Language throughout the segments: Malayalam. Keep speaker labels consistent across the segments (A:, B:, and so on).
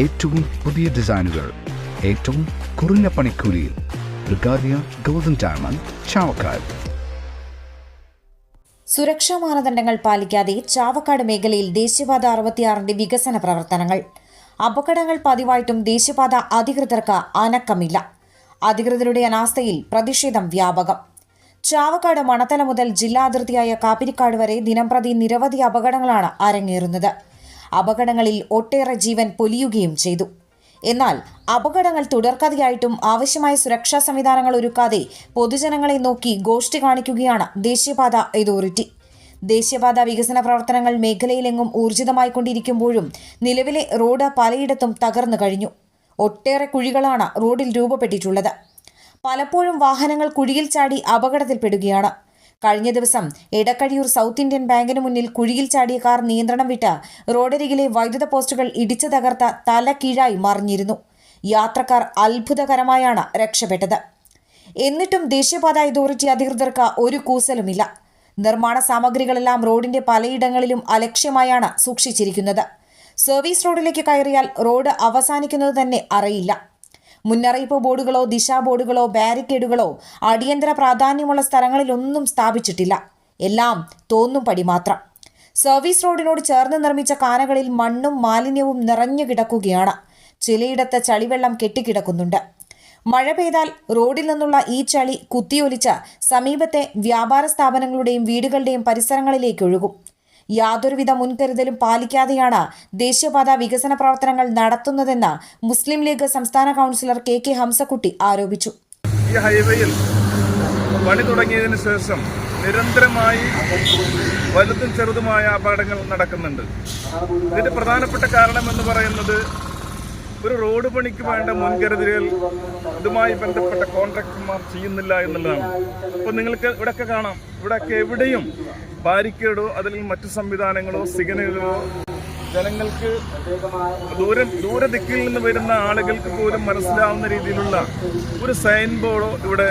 A: ഏറ്റവും പുതിയ ഡിസൈനുകൾ ഏറ്റവും കുറഞ്ഞ പണിക്കൂലിയിൽ. ബ്രിഗാദിയ ഗോൾഡൻ ഡയമണ്ട് ചാവക്കാട്.
B: സുരക്ഷാ മാനദണ്ഡങ്ങൾ പാലിക്കാതെ ചാവക്കാട് മേഖലയിൽ ദേശീയപാത അറുപത്തിയാറിന്റെ വികസന പ്രവർത്തനങ്ങൾ. അപകടങ്ങൾ പതിവായിട്ടും ദേശീയപാത അധികൃതർക്ക് അനക്കമില്ല. അധികൃതരുടെ അനാസ്ഥയിൽ പ്രതിഷേധം വ്യാപകം. ചാവക്കാട് മണത്തല മുതൽ ജില്ലാ അതിർത്തിയായ കാപ്പിരിക്കാട് വരെ ദിനംപ്രതി നിരവധി അപകടങ്ങളാണ് അരങ്ങേറുന്നത്. അപകടങ്ങളിൽ ഒട്ടേറെ ജീവൻ പൊലിയുകയും ചെയ്തു. എന്നാൽ അപകടങ്ങൾ തുടർക്കഥയായിട്ടും ആവശ്യമായ സുരക്ഷാ സംവിധാനങ്ങൾ ഒരുക്കാതെ പൊതുജനങ്ങളെ നോക്കി ഗോഷ്ഠി കാണിക്കുകയാണ് ദേശീയപാത അതോറിറ്റി. ദേശീയപാത വികസന പ്രവർത്തനങ്ങൾ മേഖലയിലെങ്ങും ഊർജിതമായിക്കൊണ്ടിരിക്കുമ്പോഴും നിലവിലെ റോഡ് പലയിടത്തും തകർന്നു കഴിഞ്ഞു. ഒട്ടേറെ കുഴികളാണ് റോഡിൽ രൂപപ്പെട്ടിട്ടുള്ളത്. പലപ്പോഴും വാഹനങ്ങൾ കുഴിയിൽ ചാടി അപകടത്തിൽപ്പെടുകയാണ്. കഴിഞ്ഞ ദിവസം എടക്കഴിയൂർ സൗത്ത് ഇന്ത്യൻ ബാങ്കിന് മുന്നിൽ കുഴിയിൽ ചാടിയ കാർ നിയന്ത്രണം വിട്ട് റോഡരികിലെ വൈദ്യുത പോസ്റ്റുകൾ ഇടിച്ചു തകർത്ത തല കീഴായി മറിഞ്ഞിരുന്നു. യാത്രക്കാർ അത്ഭുതകരമായാണ് രക്ഷപ്പെട്ടത്. എന്നിട്ടും ദേശീയപാത അതോറിറ്റി അധികൃതർക്ക് ഒരു കൂസലുമില്ല. നിർമ്മാണ സാമഗ്രികളെല്ലാം റോഡിന്റെ പലയിടങ്ങളിലും അലക്ഷ്യമായാണ് സൂക്ഷിച്ചിരിക്കുന്നത്. സർവീസ് റോഡിലേക്ക് കയറിയാൽ റോഡ് അവസാനിക്കുന്നത് തന്നെ അറിയില്ല. മുന്നറിയിപ്പ് ബോർഡുകളോ ദിശാ ബോർഡുകളോ ബാരിക്കേഡുകളോ അടിയന്തര പ്രാധാന്യമുള്ള സ്ഥലങ്ങളിലൊന്നും സ്ഥാപിച്ചിട്ടില്ല. എല്ലാം തോന്നും പടി മാത്രം. സർവീസ് റോഡിനോട് ചേർന്ന് നിർമ്മിച്ച കാനകളിൽ മണ്ണും മാലിന്യവും നിറഞ്ഞു കിടക്കുകയാണ്. ചിലയിടത്ത് ചളിവെള്ളം കെട്ടിക്കിടക്കുന്നുണ്ട്. മഴ പെയ്താൽ റോഡിൽ നിന്നുള്ള ഈ ചളി കുത്തിയൊലിച്ച് സമീപത്തെ വ്യാപാര സ്ഥാപനങ്ങളുടെയും വീടുകളുടെയും പരിസരങ്ങളിലേക്ക് ഒഴുകും. യാതൊരുവിധ മുൻകരുതലും പാലിക്കാതെയാണ് ദേശീയപാത വികസന പ്രവർത്തനങ്ങൾ നടത്തുന്നതെന്ന് മുസ്ലിം ലീഗ് സംസ്ഥാന കൗൺസിലർ കെ കെ ഹംസക്കുട്ടി ആരോപിച്ചു.
C: ഈ ഹൈവേയിൽ പണി തുടങ്ങിയതിന് ശേഷം നിരന്തരമായി വലുതും ചെറുതുമായ അപകടങ്ങൾ നടക്കുന്നുണ്ട്. ഇതിന്റെ പ്രധാനപ്പെട്ട കാരണം എന്ന് പറയുന്നത് ഒരു റോഡ് പണിക്ക് വേണ്ട മുൻകരുതലുകൾ ഇതുമായി ബന്ധപ്പെട്ട കോൺട്രാക്ടർമാർ ചെയ്യുന്നില്ല എന്നുള്ളതാണ്. അപ്പോൾ നിങ്ങൾക്ക് ഇവിടെയൊക്കെ കാണാം. ഇവിടെയൊക്കെ എവിടെയും ബാരിക്കേഡോ അതല്ലെങ്കിൽ മറ്റു സംവിധാനങ്ങളോ സിഗ്നലുകളോ ജനങ്ങൾക്ക് ദൂര ദൂരദിക്കിൽ നിന്ന് വരുന്ന ആളുകൾക്ക് പോലും മനസ്സിലാവുന്ന രീതിയിലുള്ള ഒരു സൈൻ ബോർഡോ ഇവിടെ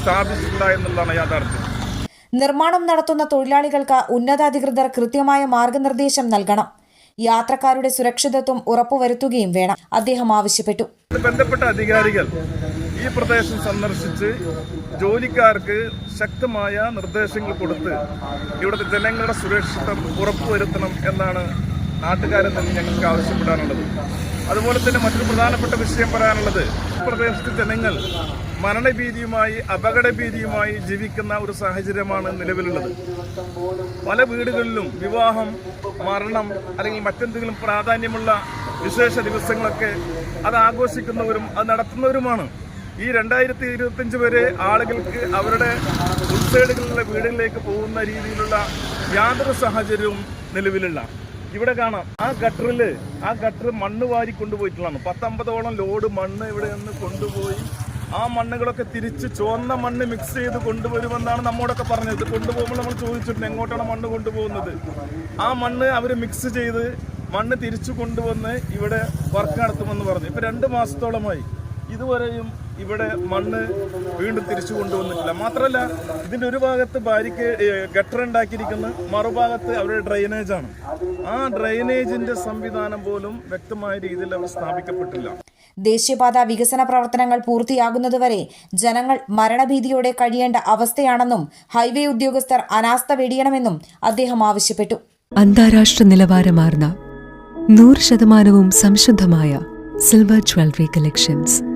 C: സ്ഥാപിച്ചിട്ടില്ല എന്നുള്ളതാണ് യാഥാർത്ഥ്യം.
B: നിർമ്മാണം നടത്തുന്ന തൊഴിലാളികൾക്ക് ഉന്നതാധികൃതർ കൃത്യമായ മാർഗനിർദ്ദേശം നൽകണം. യാത്രക്കാരുടെ സുരക്ഷിതത്വം ഉറപ്പുവരുത്തുകയും വേണം. അദ്ദേഹം ആവശ്യപ്പെട്ടു.
C: ബന്ധപ്പെട്ട അധികാരികൾ ഈ പ്രദേശം സന്ദർശിച്ച് ജോലിക്കാർക്ക് ശക്തമായ നിർദ്ദേശങ്ങൾ കൊടുത്ത് ഇവിടുത്തെ ജനങ്ങളുടെ സുരക്ഷിതം ഉറപ്പുവരുത്തണം എന്നാണ് നാട്ടുകാരെ തന്നെ ഞങ്ങൾക്ക് ആവശ്യപ്പെടാനുള്ളത്. അതുപോലെ തന്നെ മറ്റൊരു പ്രധാനപ്പെട്ട വിഷയം പറയാനുള്ളത് പ്രദേശത്തെ ജനങ്ങൾ മരണഭീതിയുമായി അപകടഭീതിയുമായി ജീവിക്കുന്ന ഒരു സാഹചര്യമാണ് നിലവിലുള്ളത്. പല വീടുകളിലും വിവാഹം മരണം അല്ലെങ്കിൽ മറ്റെന്തെങ്കിലും പ്രാധാന്യമുള്ള വിശേഷ ദിവസങ്ങളൊക്കെ അത് ആഘോഷിക്കുന്നവരും അത് നടത്തുന്നവരുമാണ്. ഈ രണ്ടായിരത്തി ഇരുപത്തിയഞ്ച് വരെ ആളുകൾക്ക് അവരുടെ ഉൾസൈഡുകളിലെ വീടുകളിലേക്ക് പോകുന്ന രീതിയിലുള്ള യാതൊരു സാഹചര്യവും നിലവിലുള്ള ഇവിടെ കാണാം. ആ ഗട്ടറിൽ ആ ഗട്ടർ മണ്ണ് വാരി കൊണ്ടുപോയിട്ടുള്ളതാണ്. പത്തമ്പതോളം ലോഡ് മണ്ണ് ഇവിടെ നിന്ന് കൊണ്ടുപോയി ആ മണ്ണുകളൊക്കെ തിരിച്ച് ചുവന്ന മണ്ണ് മിക്സ് ചെയ്ത് കൊണ്ടുവരുമെന്നാണ് നമ്മോടൊക്കെ പറഞ്ഞത്. കൊണ്ടുപോകുമ്പോൾ നമ്മൾ ചോദിച്ചിട്ടുണ്ട് എങ്ങോട്ടാണ് മണ്ണ് കൊണ്ടുപോകുന്നത്? ആ മണ്ണ് അവർ മിക്സ് ചെയ്ത് മണ്ണ് തിരിച്ചു കൊണ്ടുവന്ന് ഇവിടെ വർക്ക് നടത്തുമെന്ന് പറഞ്ഞു. ഇപ്പം രണ്ട് മാസത്തോളമായി. ഇതുവരെയും ഇവിടെ മണ്ണ് വീണ്ടും തിരിച്ചു കൊണ്ടുവന്നിട്ടില്ല. മാത്രമല്ല ഇതിന്റെ ഒരു ഭാഗത്ത് ബാരിക്ക് ഗട്ടർ ഉണ്ടാക്കിയിരിക്കുന്ന മറുഭാഗത്ത് അവരുടെ ഡ്രെയിനേജ് ആണ്. ആ ഡ്രൈനേജിന്റെ സംവിധാനം പോലും വ്യക്തമായ രീതിയിൽ അവർ സ്ഥാപിക്കപ്പെട്ടില്ല.
B: ദേശീയപാത വികസന പ്രവർത്തനങ്ങൾ പൂർത്തിയാകുന്നതുവരെ ജനങ്ങൾ മരണഭീതിയോടെ കഴിയേണ്ട അവസ്ഥയാണെന്നും ഹൈവേ ഉദ്യോഗസ്ഥർ അനാസ്ഥ വെടിയണമെന്നും അദ്ദേഹം ആവശ്യപ്പെട്ടു.
D: അന്താരാഷ്ട്ര നിലവാരമാർന്ന നൂറ് ശതമാനവും സംശുദ്ധമായ silver jewellery collections.